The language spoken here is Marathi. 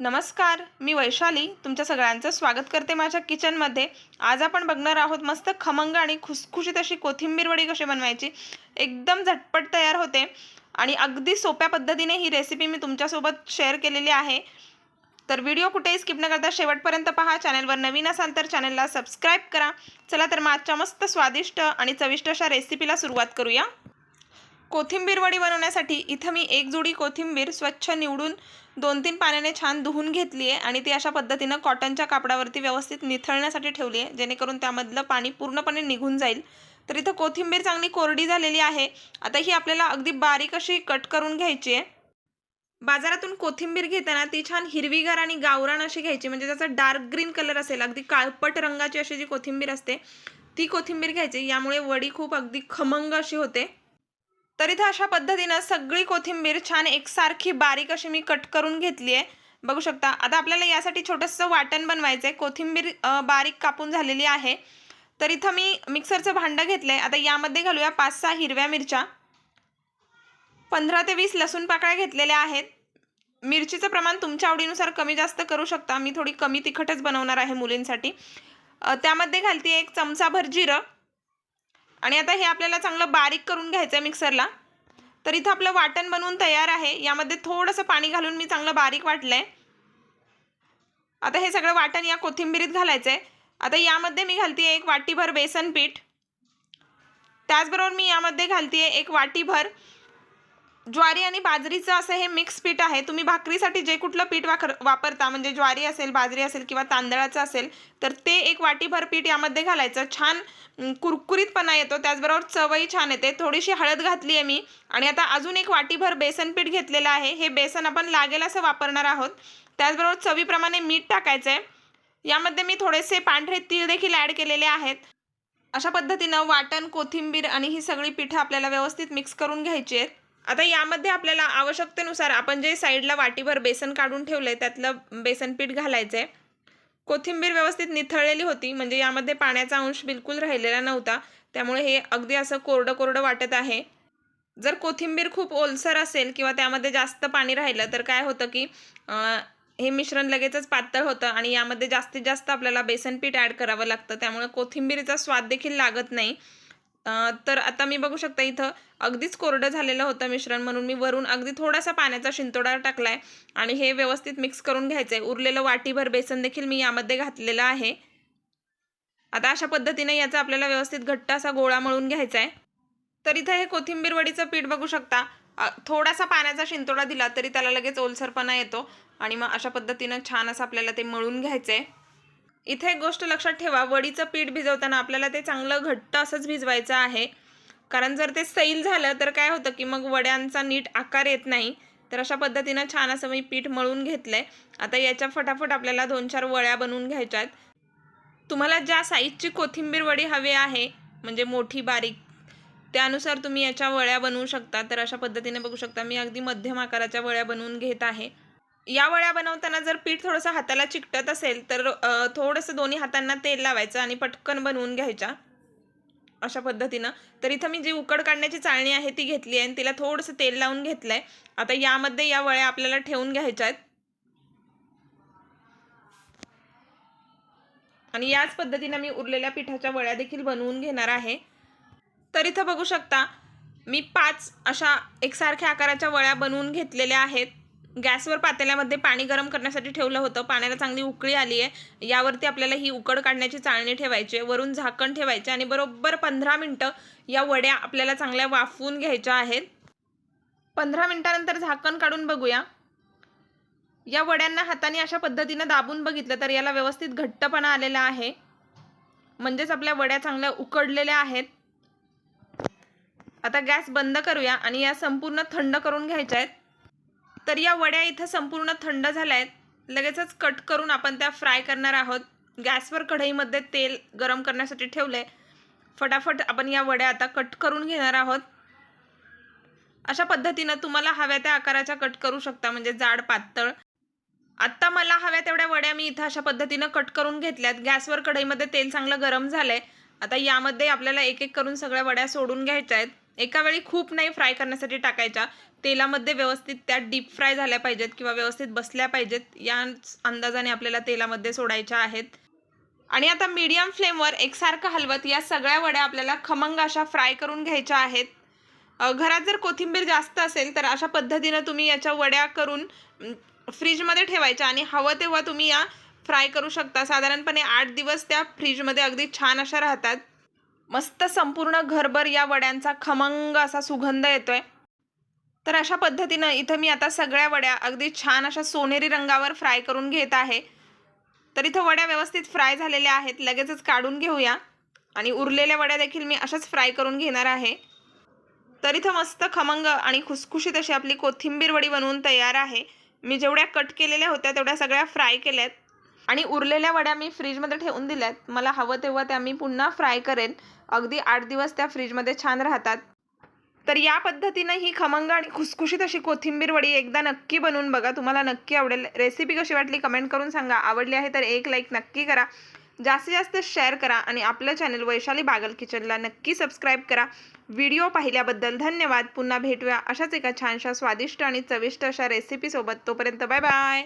नमस्कार मी वैशाली. तुमच्या सगळ्यांचं स्वागत करते माझ्या किचनमध्ये. आज आपण बघणार आहोत मस्त खमंग आणि खुसखुशीत अशी कोथिंबीर वडी कशी बनवायची. एकदम झटपट तयार होते आणि अगदी सोप्या पद्धतीने ही रेसिपी मी तुमच्यासोबत शेअर केलेली आहे. तर व्हिडिओ कुठेही स्किप न करता शेवटपर्यंत पहा. चॅनलवर नवीन असाल तर चॅनलला सबस्क्राईब करा. चला तर मग आजच्या मस्त स्वादिष्ट आणि चविष्ट अशा रेसिपीला सुरुवात करूया. कोथिंबीर वडी बनवण्यासाठी इथं मी एक जोडी कोथिंबीर स्वच्छ निवडून दोन तीन पाण्याने छान धुवून घेतली आहे आणि ती अशा पद्धतीनं कॉटनच्या कापडावरती व्यवस्थित निथळण्यासाठी ठेवली आहे जेणेकरून त्यामधलं पाणी पूर्णपणे निघून जाईल. तर इथं कोथिंबीर चांगली कोरडी झालेली आहे. आता ही आपल्याला अगदी बारीक अशी कट करून घ्यायची आहे. बाजारातून कोथिंबीर घेताना ती छान हिरवीगार आणि गावरान अशी घ्यायची म्हणजे त्याचा डार्क ग्रीन कलर असेल अगदी काळपट रंगाची अशी जी कोथिंबीर असते ती कोथिंबीर घ्यायची यामुळे वडी खूप अगदी खमंग अशी होते. तर इथं अशा पद्धतीनं सगळी कोथिंबीर छान एकसारखी बारीक अशी मी कट करून घेतली आहे. बघू शकता आता आपल्याला यासाठी छोटंसं वाटण बनवायचं आहे कोथिंबीर बारीक कापून झालेली आहे. तर इथं मी मिक्सरचं भांडं घेतलं आहे आता यामध्ये घालूया पाच सहा हिरव्या मिरच्या. पंधरा ते वीस लसूण पाकळ्या घेतलेल्या आहेत. मिरचीचं प्रमाण तुमच्या आवडीनुसार कमी जास्त करू शकता. मी थोडी कमी तिखटच बनवणार आहे मुलींसाठी. त्यामध्ये घालते एक चमचाभर जिरं. आणि आता हे आपल्याला चांगलं बारीक करून घ्यायचं आहे मिक्सरला. तर इथं आपलं वाटण बनवून तयार आहे. यामध्ये थोडंसं पाणी घालून मी चांगलं बारीक वाटलं आहे आता हे सगळं वाटण या कोथिंबीरीत घालायचं आहे आता यामध्ये मी घालते एक वाटीभर बेसन पीठ. त्याचबरोबर मी यामध्ये घालते एक वाटीभर ज्वारी आणि बाजरीचं असं हे मिक्स पीठ आहे. तुम्ही भाकरीसाठी जे कुठलं पीठ वाकर वापरता म्हणजे ज्वारी असेल बाजरी असेल किंवा तांदळाचं असेल तर ते एक वाटीभर पीठ यामध्ये घालायचं. छान कुरकुरीतपणा येतो. त्याचबरोबर चवही छान येते. थोडीशी हळद घातली आहे मी आणि आता अजून एक वाटीभर बेसन पीठ घेतलेलं आहे. हे बेसन आपण लागेल असं वापरणार आहोत. त्याचबरोबर चवीप्रमाणे मीठ टाकायचं आहे यामध्ये मी थोडेसे पांढरे तीळ देखील ॲड केलेले आहेत. अशा पद्धतीनं वाटण कोथिंबीर आणि ही सगळी पिठं आपल्याला व्यवस्थित मिक्स करून घ्यायची आहेत. आता यामध्ये आपल्याला आवश्यकतेनुसार आपण जे साईडला वाटीभर बेसन काढून ठेवलं आहे त्यातलं बेसन पीठ घालायचं आहे कोथिंबीर व्यवस्थित निथळलेली होती म्हणजे यामध्ये पाण्याचा अंश बिलकुल राहिलेला नव्हता. त्यामुळे हे अगदी असं कोरडं कोरडं वाटत आहे. जर कोथिंबीर खूप ओलसर असेल किंवा त्यामध्ये जास्त पाणी राहिलं तर काय होतं की हे मिश्रण लगेचच पातळ होतं आणि यामध्ये जास्तीत जास्त आपल्याला बेसन पीठ ॲड करावं लागतं. त्यामुळे कोथिंबीरीचा स्वाद देखील लागत नाही. तर आता मी बघू शकता इथं. अगदीच कोरडं झालेलं होतं मिश्रण म्हणून. मी वरून अगदी थोडासा पाण्याचा शिंतोडा टाकला आहे आणि हे व्यवस्थित मिक्स करून घ्यायचं आहे उरलेलं वाटीभर बेसन देखील मी यामध्ये घातलेलं आहे. आता अशा पद्धतीने याचा आपल्याला व्यवस्थित घट्ट असा गोळा मळून घ्यायचा आहे तर इथं हे कोथिंबीर वडीचं पीठ बघू शकता. थोडासा पाण्याचा शिंतोडा दिला तरी त्याला लगेच ओलसरपणा येतो आणि मग अशा पद्धतीनं छान असं आपल्याला ते मळून घ्यायचं आहे इथे एक गोष्ट लक्षात ठेवा वडीचं पीठ भिजवताना आपल्याला ते चांगलं घट्ट असंच भिजवायचं आहे. कारण जर ते सैल झालं तर काय होतं की मग वड्यांचा नीट आकार येत नाही. तर अशा पद्धतीनं छान असं मी पीठ मळून घेतलं आहे आता याच्या फटाफट आपल्याला दोन चार वड्या बनवून घ्यायच्या आहेत. तुम्हाला ज्या साईजची कोथिंबीर वडी हवी आहे म्हणजे मोठी बारीक त्यानुसार तुम्ही याच्या वळ्या बनवू शकता. तर अशा पद्धतीने बघू शकता मी अगदी मध्यम आकाराच्या वळ्या बनवून घेत आहे. या वळ्या बनवताना जर पीठ थोडंसं हाताला चिकटत असेल तर थोडंसं दोन्ही हातांना तेल लावायचं आणि पटकन बनवून घ्यायच्या अशा पद्धतीनं. तर इथं मी जी उकड काढण्याची चाळणी आहे ती घेतली आहे आणि तिला थोडंसं तेल लावून घेतलं आहे आता यामध्ये या वळ्या आपल्याला ठेवून घ्यायच्या आहेत. आणि याच पद्धतीनं मी उरलेल्या पिठाच्या वळ्या देखील बनवून घेणार आहे. तर इथं बघू शकता मी पाच अशा एकसारख्या आकाराच्या वळ्या बनवून घेतलेल्या आहेत. गॅसवर पातेल्यामध्ये पाणी गरम करण्यासाठी ठेवलं होतं. पाण्याला चांगली उकळी आली आहे यावरती आपल्याला ही उकड काढण्याची चाळणी ठेवायची. आहे वरून झाकण ठेवायचे आणि बरोबर पंधरा मिनटं या वड्या आपल्याला चांगल्या वाफवून घ्यायच्या आहेत. पंधरा मिनटानंतर झाकण काढून बघूया. या वड्यांना हाताने अशा पद्धतीनं दाबून बघितलं तर याला व्यवस्थित घट्टपणा आलेला आहे. म्हणजेच आपल्या वड्या चांगल्या उकडलेल्या आहेत. आता गॅस बंद करूया आणि या संपूर्ण थंड करून घ्यायच्या आहेत. तर या वड्या इथं संपूर्ण थंड झाल्या आहेत लगेचच कट करून आपण त्या फ्राय करणार आहोत. गॅसवर कढईमध्ये तेल गरम करण्यासाठी ठेवले फटाफट आपण या वड्या आता कट करून घेणार आहोत. अशा पद्धतीनं तुम्हाला हव्या त्या आकाराच्या कट करू शकता म्हणजे जाड पातळ. आत्ता मला हव्या तेवढ्या वड्या मी इथं अशा पद्धतीनं कट करून घेतल्यात. गॅसवर कढईमध्ये तेल चांगलं गरम झालंय. आता यामध्ये आपल्याला एक एक करून सगळ्या वड्या सोडून घ्यायच्या आहेत. एका वेळी खूप नाही फ्राय करण्यासाठी टाकायच्या. तेलामध्ये व्यवस्थित त्या डीप फ्राय झाल्या पाहिजेत किंवा व्यवस्थित बसल्या पाहिजेत. या अंदाजाने आपल्याला तेलामध्ये सोडायच्या आहेत. आणि आता मीडियम फ्लेमवर एकसारखं हलवत या सगळ्या वड्या आपल्याला खमंग अशा फ्राय करून घ्यायच्या आहेत. घरात जर कोथिंबीर जास्त असेल तर अशा पद्धतीनं तुम्ही याच्या वड्या करून फ्रीजमध्ये ठेवायच्या आणि हवं तेव्हा तुम्ही या फ्राय करू शकता. साधारणपणे आठ दिवस त्या फ्रीजमध्ये अगदी छान अशा राहतात. मस्त संपूर्ण घरभर या वड्यांचा खमंग असा सुगंध येतोय. तर अशा पद्धतीनं इथं मी आता सगळ्या वड्या अगदी छान अशा सोनेरी रंगावर फ्राय करून घेत आहे. तर इथं वड्या व्यवस्थित फ्राय झालेल्या आहेत. लगेचच काढून घेऊया. आणि उरलेल्या वड्या देखील मी अशाच फ्राय करून घेणार आहे. तर इथं मस्त खमंग आणि खुसखुशीत अशी आपली कोथिंबीर वडी बनवून तयार आहे. मी जेवढ्या कट केलेल्या होत्या तेवढ्या सगळ्या फ्राय केल्यात. आणि उरलेल्या वड्या मी फ्रीजमध्ये ठेवून दिल्यात. मला हवं तेव्हा त्या मी पुन्हा फ्राय करेन. अगदी आठ दिवस त्या फ्रीजमध्ये छान राहतात. तर या पद्धतीनं ही खमंग आणि खुसखुशीत अशी कोथिंबीर वडी एकदा नक्की बनवून बघा. तुम्हाला नक्की आवडेल. रेसिपी कशी वाटली कमेंट करून सांगा. आवडली आहे तर एक लाईक नक्की करा. जास्तीत जास्त शेअर करा आणि आपलं चॅनल वैशाली बागल किचनला नक्की सबस्क्राईब करा. व्हिडिओ पाहिल्याबद्दल धन्यवाद. पुन्हा भेटूया अशाच एका छानशा स्वादिष्ट आणि चविष्ट अशा रेसिपीसोबत तोपर्यंत बाय बाय